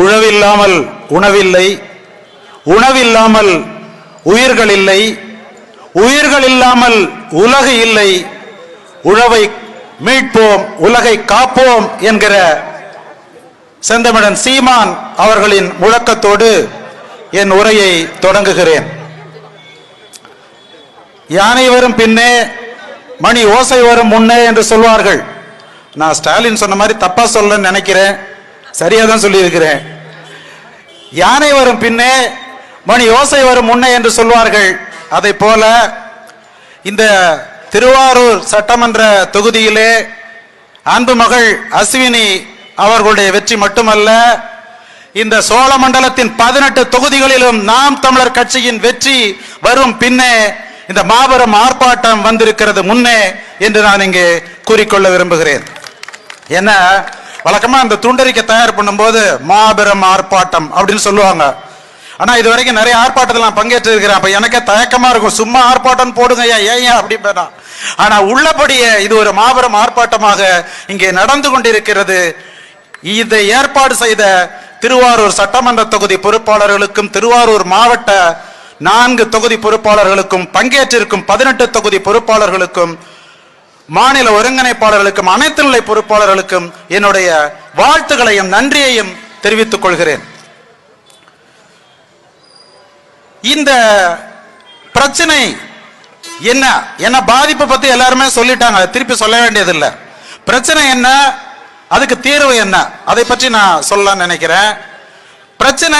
உழவில்லாமல் உணவில்லை உணவில்லாமல் உயிர்கள் இல்லை உயிர்கள் இல்லாமல் உலகு இல்லை உழவை மீட்போம் உலகை காப்போம் என்கிற செந்தமிழன் சீமான் அவர்களின் முழக்கத்தோடு என் உரையை தொடங்குகிறேன். யானை வரும் பின்னே மணி ஓசை வரும் முன்னே என்று சொல்வார்கள். நான் ஸ்டாலின் சொன்ன மாதிரி தப்பா சொல்லன்னு நினைக்கிறேன். சரியா தான் சொல்லியிருக்கிறேன். யானை வரும் பின்னே மணி ஓசை வரும் முன்னே என்று சொல்வார்கள். அதை போல இந்த திருவாரூர் சட்டமன்ற தொகுதியிலே அன்பு மகள் அஸ்வினி அவர்களுடைய வெற்றி மட்டுமல்ல இந்த சோழ மண்டலத்தின் பதினெட்டு தொகுதிகளிலும் நாம் தமிழர் கட்சியின் வெற்றி வரும் பின்னே இந்த மாபெரும் ஆர்ப்பாட்டம் வந்திருக்கிறது முன்னே என்று நான் இங்கே கூறிக்கொள்ள விரும்புகிறேன். என்ன வழக்கமா அந்த துண்டறிக்கை தயார் பண்ணும்போது மாபெரும் ஆர்ப்பாட்டம் அப்படின்னு சொல்லுவாங்க. ஆனா இது வரைக்கும் நிறைய ஆர்ப்பாட்டத்தில் நான் பங்கேற்று இருக்கிறேன். அப்ப எனக்கே தயக்கமா இருக்கும். சும்மா ஆர்ப்பாட்டம் போடுங்க ஐயா ஏன் ஏன் அப்படி ஆனா உள்ளபடியே இது ஒரு மாபெரும் ஆர்ப்பாட்டமாக இங்கே நடந்து கொண்டிருக்கிறது. இதை ஏற்பாடு செய்த திருவாரூர் சட்டமன்ற தொகுதி பொறுப்பாளர்களுக்கும் திருவாரூர் மாவட்ட நான்கு தொகுதி பொறுப்பாளர்களுக்கும் பங்கேற்றிருக்கும் பதினெட்டு தொகுதி பொறுப்பாளர்களுக்கும் மாநில ஒருங்கிணைப்பாளர்களுக்கும் அனைத்து நிலை பொறுப்பாளர்களுக்கும் என்னுடைய வாழ்த்துகளையும் நன்றியையும் தெரிவித்துக் கொள்கிறேன். இந்த பிரச்சனை என்ன? என்ன பாதிப்பு பத்தி எல்லாருமே சொல்லிட்டாங்க. அதை திருப்பி சொல்ல வேண்டியதில்லை. பிரச்சனை என்ன? அதுக்கு தீர்வு என்ன? அதை பற்றி நான் சொல்ல நினைக்கிறேன். பிரச்சனை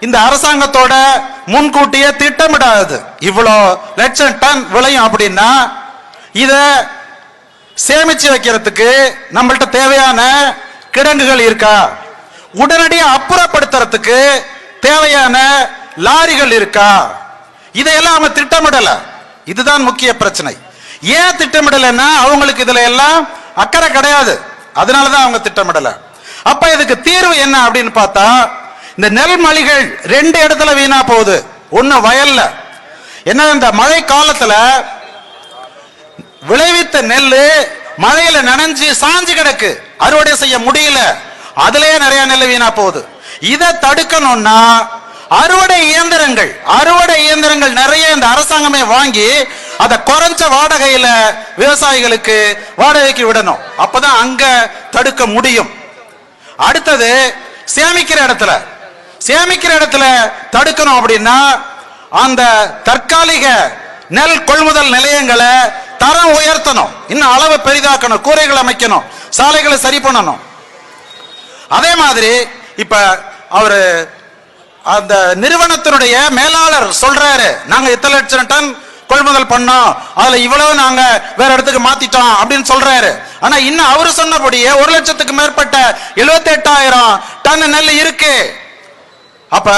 இந்த அரசாங்கத்தோட முன்கூட்டியே திட்டமிடாது இவ்வளோ லட்சம் டன் விளையும் அப்படின்னா இதை சேமிச்சு வைக்கிறதுக்கு நம்மள்ட்ட தேவையான கிடங்குகள் இருக்கா? உடனடியாக அப்புறப்படுத்துறதுக்கு தேவையான லாரிகள் இருக்கா? இதையெல்லாம் அவன் திட்டமிடல. இதுதான் முக்கிய பிரச்சனை. ஏன் திட்டமிடலைன்னா அவங்களுக்கு இதுல எல்லாம் அக்கறை கிடையாது. அதனாலதான் அவங்க திட்டமிடல. அப்ப இதுக்கு தீர்வு என்ன அப்படின்னு பார்த்தா இந்த நெல் மலிகள் ரெண்டு இடத்துல வீணா போகுது. ஒண்ணு வயல்ல. என்ன இந்த மழை காலத்துல விளைவித்த நெல் மழையில நனைஞ்சு சாஞ்சு கிடக்கு. அறுவடை செய்ய முடியல. அதுலயே நிறைய நெல் வீணா போகுது. இதை தடுக்கணும்னா அறுவடை இயந்திரங்கள் அறுவடை இயந்திரங்கள் நிறைய இந்த அரசாங்கமே வாங்கி அதை குறைஞ்ச வாடகையில விவசாயிகளுக்கு வாடகைக்கு விடணும். அப்பதான் அங்க தடுக்க முடியும். அடுத்தது சேமிக்கிற இடத்துல. சேமிக்கிற இடத்துல தடுக்கணும் அப்படின்னா அந்த தற்காலிக நெல் கொள்முதல் நிலையங்களை தரம் உயர்த்தணும். இன்னும் அளவு பெரிதாக்கணும். கூரைகள் அமைக்கணும். சாலைகளை சரி பண்ணணும். அதே மாதிரி இப்ப அவரு அந்த நிறுவனத்தினுடைய மேலாளர் சொல்றாரு. நாங்க இத்தனை லட்சம் டன் கொள்முதல் பண்ணோம். அதுல இவ்வளவு நாங்க வேற இடத்துக்கு மாத்திட்டோம் அப்படின்னு சொல்றாரு. ஆனா இன்னும் அவரு சொன்னபடியே ஒரு லட்சத்துக்கு மேற்பட்ட எழுபத்தி எட்டாயிரம் டன் நெல் இருக்கு. அப்ப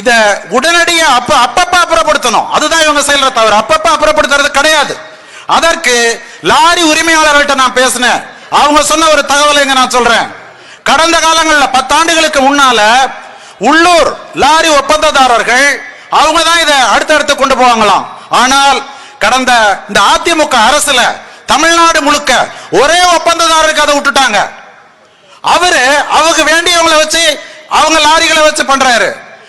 இத உடனடியா அப்ப அப்பப்ப அப்புறப்படுத்தணும். அதுதான் இவங்க செயல்ற தவிர அப்பப்ப அப்புறப்படுத்துறது கிடையாது. அதற்கு லாரி உரிமையாளர்கள்ட்ட நான் பேசினேன். அவங்க சொன்ன ஒரு தகவலை இங்க நான் சொல்றேன். கடந்த காலங்களில் பத்தாண்டுகளுக்கு முன்னால உள்ளூர் லாரி ஒப்பந்ததாரர்கள் அவங்க தான் இதை அடுத்தடுத்து கொண்டு போவாங்களாம். ஆனால் கடந்த இந்த அதிமுக அரசுல தமிழ்நாடு முழுக்க ஒரே ஒப்பந்ததாரருக்கு அதை விட்டுட்டாங்க. அவரு அவங்க வேண்டியவங்களை வச்சு அவங்க லாரிகளை வச்சு பண்றாரு.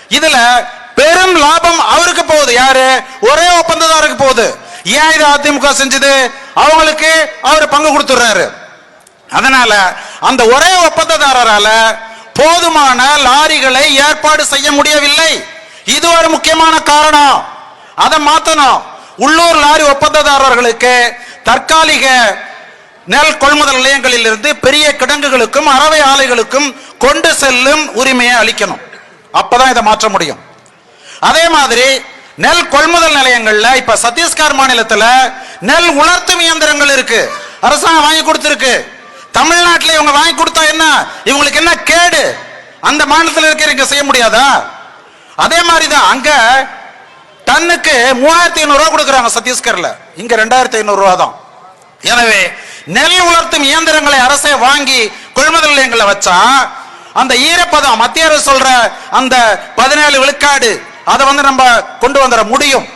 இதுல பெரும் லாபம் அவருக்கு போகுது. யாரு? ஒரே ஒப்பந்ததாருக்கு போகுது. ஏன் இது அதிமுக செஞ்சது? அவங்களுக்கு அவர் பங்கு கொடுத்துடுறாரு. அதனால அந்த ஒரே ஒப்பந்ததாரரால போதுமான லாரிகளை ஏற்பாடு செய்ய முடியவில்லை. இது ஒரு முக்கியமான காரணம். அதை மாத்தணும். உள்ளூர் லாரி ஒப்பந்ததாரர்களுக்கு தற்காலிக நெல் கொள்முதல் நிலையங்களில் இருந்து பெரிய கிடங்குகளுக்கும் அறவை ஆலைகளுக்கும் கொண்டு செல்லும் உரிமையை அளிக்கணும். அப்பதான் இதை மாற்ற முடியும். அதே மாதிரி நெல் கொள்முதல் நிலையங்கள்ல இப்ப சத்தீஸ்கர் மாநிலத்துல நெல் உலர்த்தும் இயந்திரங்கள் இருக்கு. அரசாங்கம் வாங்கி கொடுத்துருக்கு. தமிழ்நாட்டில் இவங்க வாங்கி கொடுத்தா என்ன? இவங்களுக்கு என்ன கேடு? அந்த மாநிலத்தில் இருக்கிற செய்ய முடியாதா? அதே மாதிரி தான் அங்க டன்னுக்கு மூவாயிரத்தி ஐநூறு கொடுக்குறாங்க சத்தீஸ்கர்ல. இங்க ரெண்டாயிரத்தி ஐநூறுரூவா தான். எனவே நெல் உலர்த்தும் இயந்திரங்களை அரசே வாங்கி கொள்முதல் நிலையங்களை வச்சா அந்த ஈரப்பதம் மத்திய அரசு சொல்ற அந்த பதினேழு விழுக்காடு அதை வந்து நம்ம கொண்டு வந்துட முடியும்.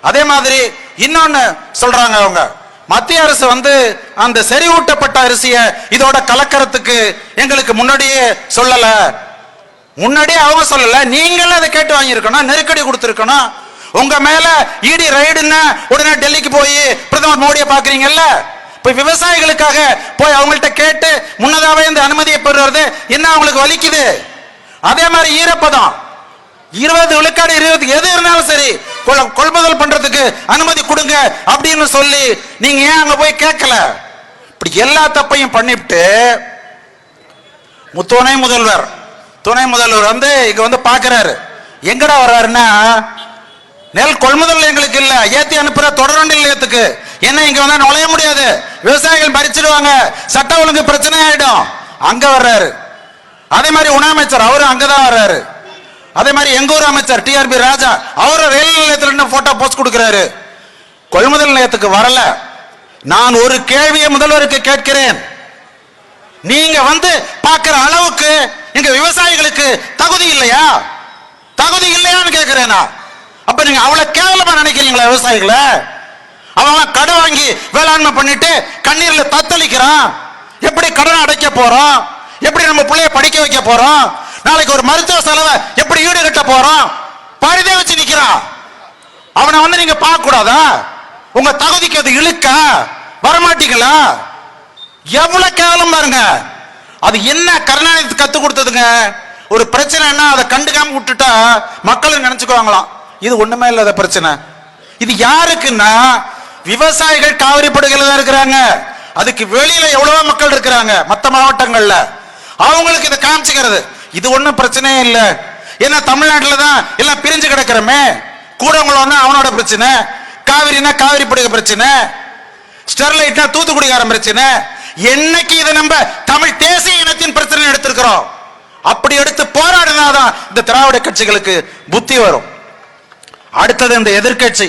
அதே மாதிரி இன்னொன்னு சொல்றாங்க அவங்க. மத்திய அரசு வந்து அந்த செறிவூட்டப்பட்ட அரிசியை இதோட கலக்கிறதுக்கு எங்களுக்கு முன்னாடியே சொல்லல. முன்னாடியே அவங்க சொல்லல. நீங்களும் அதை கேட்டு வாங்கியிருக்கணும் நெருக்கடி கொடுத்துருக்கணும். உங்க மேல இடி ரைடுன்னா உடனே டெல்லிக்கு போய் பிரதமர் மோடியை பாக்குறீங்கல்ல போய் விவசாயிகளுக்காக போய் அவங்கள்ட்ட கேட்டு முன்னதாகவே இந்த அனுமதியை பெறுறது என்ன அவங்களுக்கு வலிக்குது? அதே மாதிரி ஈரப்பதம். இருபது விழுக்காடு இருபது எது இருந்தாலும் சரி கொள்- கொள்முதல் பண்றதுக்கு அனுமதி கொடுங்க அப்படின்னு சொல்லி நீங்க ஏன் அங்க போய் கேட்கல? இப்படி எல்லா தப்பையும் பண்ணிவிட்டு துணை முதல்வர் துணை முதல்வர் வந்து இங்க வந்து பாக்குறாரு. எங்கடா வர்றாருன்னா நெல் கொள்முதல் எங்களுக்கு இல்ல ஏத்தி அனுப்புற தொடர்ந்து நிலையத்துக்கு. என்ன இங்க வந்தா நுழைய முடியாது. விவசாயிகள் மறிச்சிடுவாங்க. சட்ட ஒழுங்கு பிரச்சனை ஆயிடும் அங்க வர்றாரு. அதே மாதிரி உணவு அமைச்சர் அவரும் அங்கதான் வர்றாரு. அதே மாதிரி எங்க ஊர் அமைச்சர் டிஆர்பி ராஜா அவரும் ரயில் நிலையத்தில் போட்டோ போஸ்ட் கொடுக்கிறாரு. கொள்முதல் நிலையத்துக்கு வரல. நான் ஒரு கேள்வியை முதல்வருக்கு கேட்கிறேன். நீங்க வந்து பார்க்கிற அளவுக்கு எங்க விவசாயிகளுக்கு தகுதி இல்லையா? தகுதி இல்லையான்னு கேட்கிறேனா நான். அப்ப நீங்க அவ்வளவு கேவலமா நினைக்கிறீங்களா விவசாயிகளை? அவன் கடன் வாங்கி வேளாண்மை பண்ணிட்டு கண்ணீர்ல தத்தளிக்கிறான். எப்படி கடன் அடைக்க போறோம் எப்படி நம்ம பிள்ளைய படிக்க வைக்க போறோம் நாளைக்கு ஒரு மருத்துவ செலவை எப்படி ஈடு கட்ட போறோம் பரிதே வச்சு நிக்கிறான் அவனை வந்து நீங்க பார்க்க கூடாதா உங்க தகுதிக்கு அது இழுக்கா? வரமாட்டீங்களா? எவ்வளவு கேவலம் பாருங்க. அது என்ன கருணாநிதி கத்து கொடுத்ததுங்க? ஒரு பிரச்சனைன்னா அதை கண்டுக்காம விட்டுட்டா மக்கள் நினைச்சுக்குவாங்களாம். இது ஒண்ணுமே இல்லாத பிரச்சனை. இது யாருக்குன்னா விவசாயிகள் காவிரி தான் இருக்கிறாங்க. அதுக்கு வெளியில எவ்வளவோ மக்கள் இருக்கிறாங்க மற்ற மாவட்டங்கள்ல. அவங்களுக்கு இதை காமிச்சுக்கிறது. இது ஒன்றும் பிரச்சனையே இல்லை. ஏன்னா தமிழ்நாட்டில் தான் எல்லாம் பிரிஞ்சு கிடக்கிறோமே. கூடங்குளம்னா அவனோட பிரச்சனை. காவிரினா காவிரி படுகை பிரச்சனை. ஸ்டெர்லைட்னா தூத்துக்குடிக்காரன் பிரச்சனை. என்னைக்கு இதை நம்ம தமிழ் தேசிய இனத்தின் பிரச்சனை எடுத்திருக்கிறோம். அப்படி எடுத்து போராடினாதான் இந்த திராவிட கட்சிகளுக்கு புத்தி வரும். அடுத்தது இந்த எதிர்க்கட்சி.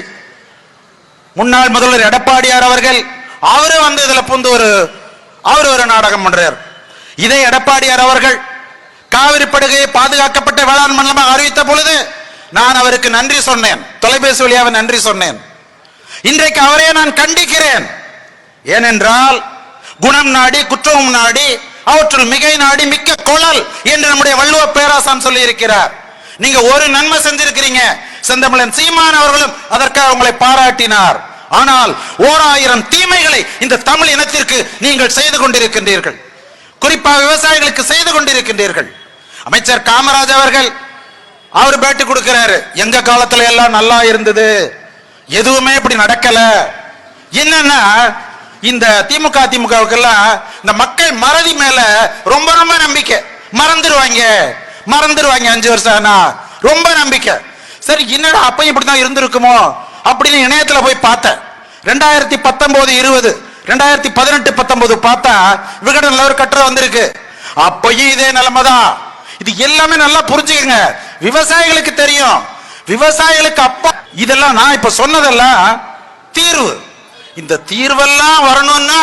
முன்னாள் முதல்வர் எடப்பாடியார் அவர்கள் அவரு வந்து இதுல புந்து ஒரு அவர் ஒரு நாடகம் பண்றார். இதே எடப்பாடியார் அவர்கள் காவிரி படுகையை பாதுகாக்கப்பட்ட வேளாண் மண்டலமாக அறிவித்த பொழுது நான் அவருக்கு நன்றி சொன்னேன். தொலைபேசி வழியாக நன்றி சொன்னேன். இன்றைக்கு அவரே நான் கண்டிக்கிறேன். ஏனென்றால் குணம் நாடி குற்றம் நாடி அவற்றுள் மிகை நாடி மிக்க குழல் என்று நம்முடைய வள்ளுவ பேராசான் சொல்லி இருக்கிறார் நீங்க ஒரு நன்மை செஞ்சிருக்கிறீங்க செந்தமிழன் சீமான் அவர்களும் அதற்காக உங்களை பாராட்டினார். ஆனால் ஓர் ஆயிரம் தீமைகளை இந்த தமிழ் இனத்திற்கு நீங்கள் செய்து கொண்டிருக்கின்றீர்கள். குறிப்பாக விவசாயிகளுக்கு செய்து கொண்டிருக்கின்றீர்கள். அமைச்சர் காமராஜ் அவர்கள் அவர் பேட்டி கொடுக்கிறாரு எங்க காலத்துல எல்லாம் நல்லா இருந்தது. எதுவுமே இப்படி நடக்கல. என்னன்னா இந்த திமுக திமுகவுக்கெல்லாம் இந்த மக்கள் மறதி மேல ரொம்ப ரொம்ப நம்பிக்கை. மறந்துடுவாங்க மறந்துடுவாங்க அஞ்சு வருஷம் ஆனா ரொம்ப நம்பிக்கை. சரி என்னடா அப்பயும் இப்படிதான் இருந்திருக்குமோ? அப்படின்னு இணையத்துல போய் பார்த்தேன். ரெண்டாயிரத்தி பத்தொன்பது இருபது ரெண்டாயிரத்தி பதினெட்டு பத்தொன்பது பார்த்தா விகடன்ல ஒரு கட்டுரை வந்திருக்கு. அப்பயும் இதே நிலைமை தான் இது எல்லாமே நல்லா புரிஞ்சுக்கங்க. விவசாயிகளுக்கு தெரியும். விவசாயிகளுக்கு அப்பா இதெல்லாம் நான் இப்ப சொன்னதெல்லாம் தீர்வு. இந்த தீர்வெல்லாம் வரணும்னா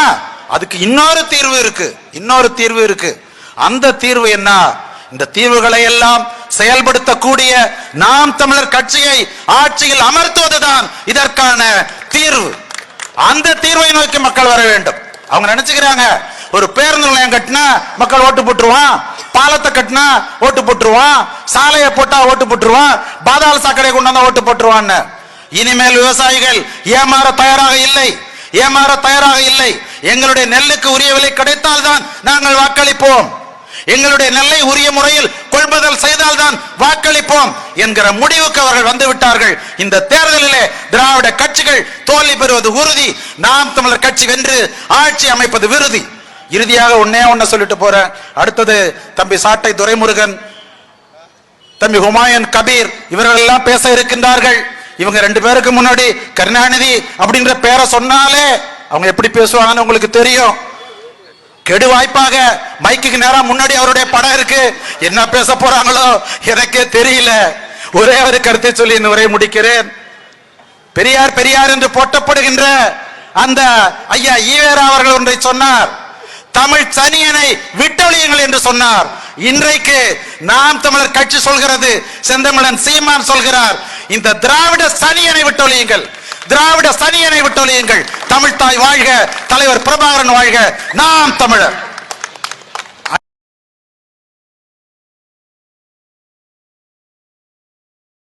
அதுக்கு இன்னொரு தீர்வு இருக்கு. இன்னொரு தீர்வு இருக்கு. அந்த தீர்வு என்ன? இந்த தீர்வுகளை எல்லாம் செயல்படுத்தக்கூடிய நாம் தமிழர் கட்சியை ஆட்சியில் அமர்த்துவதுதான் இதற்கான தீர்வு. அந்த தீர்வை நோக்கி மக்கள் வர வேண்டும். அவங்க நினைச்சுக்கிறாங்க ஒரு பேருந்து நிலையம் கட்டினா மக்கள் ஓட்டு போட்டுருவான் பாலத்தை கட்டினா ஓட்டு போட்டுருவான் சாலையை போட்டா ஓட்டு போட்டுருவான் பாதாள சாக்கடை கொண்டு வந்தா ஓட்டு போட்டுருவான்னு. இனிமேல் விவசாயிகள் ஏமாற தயாராக இல்லை ஏமாற தயாராக இல்லை. எங்களுடைய நெல்லுக்கு உரிய விலை கிடைத்தால்தான் நாங்கள் வாக்களிப்போம். எங்களுடைய நெல்லை உரிய முறையில் கொள்முதல் செய்தால்தான் வாக்களிப்போம் என்கிற முடிவுக்கு அவர்கள் வந்து விட்டார்கள் இந்த தேர்தலிலே திராவிட கட்சிகள் தோல்வி பெறுவது உறுதி நாம் தமிழர் கட்சி வென்று ஆட்சி அமைப்பது விருதி. இறுதியாக ஒன்னே ஒன்ன சொல்லிட்டு போறேன் அடுத்தது தம்பி சாட்டை துரைமுருகன் தம்பி ஹுமாயூன் கபீர் இவர்கள் எல்லாம் பேச இருக்கின்றார்கள். இவங்க ரெண்டு பேருக்கு முன்னாடி கருணாநிதி அப்படின்ற பேரை சொன்னாலே அவங்க எப்படி பேசுவாங்கன்னு உங்களுக்கு தெரியும். கெடு வாய்ப்பாக மைக்குக்கு நேரம் முன்னாடி அவருடைய படம் இருக்கு. என்ன பேச போறாங்களோ எனக்கே தெரியல. ஒரே ஒரு கருத்தை சொல்லி இந்த உரையை முடிக்கிறேன். பெரியார் பெரியார் என்று போட்டப்படுகின்ற அந்த ஐயா ஈவேரா அவர்கள் ஒன்றை சொன்னார். தமிழ் சனியனை விட்டொழியுங்கள் என்று சொன்னார். இன்றைக்கு நாம் தமிழர் கட்சி சொல்கிறது செந்தமிழன் சீமான் சொல்கிறார் இந்த திராவிட சனியனை விட்டொழியுங்கள். திராவிட சனியனை விட்டொழியுங்கள் தமிழ்தாய் வாழ்க தலைவர் பிரபாகரன் வாழ்க. நாம் தமிழர்.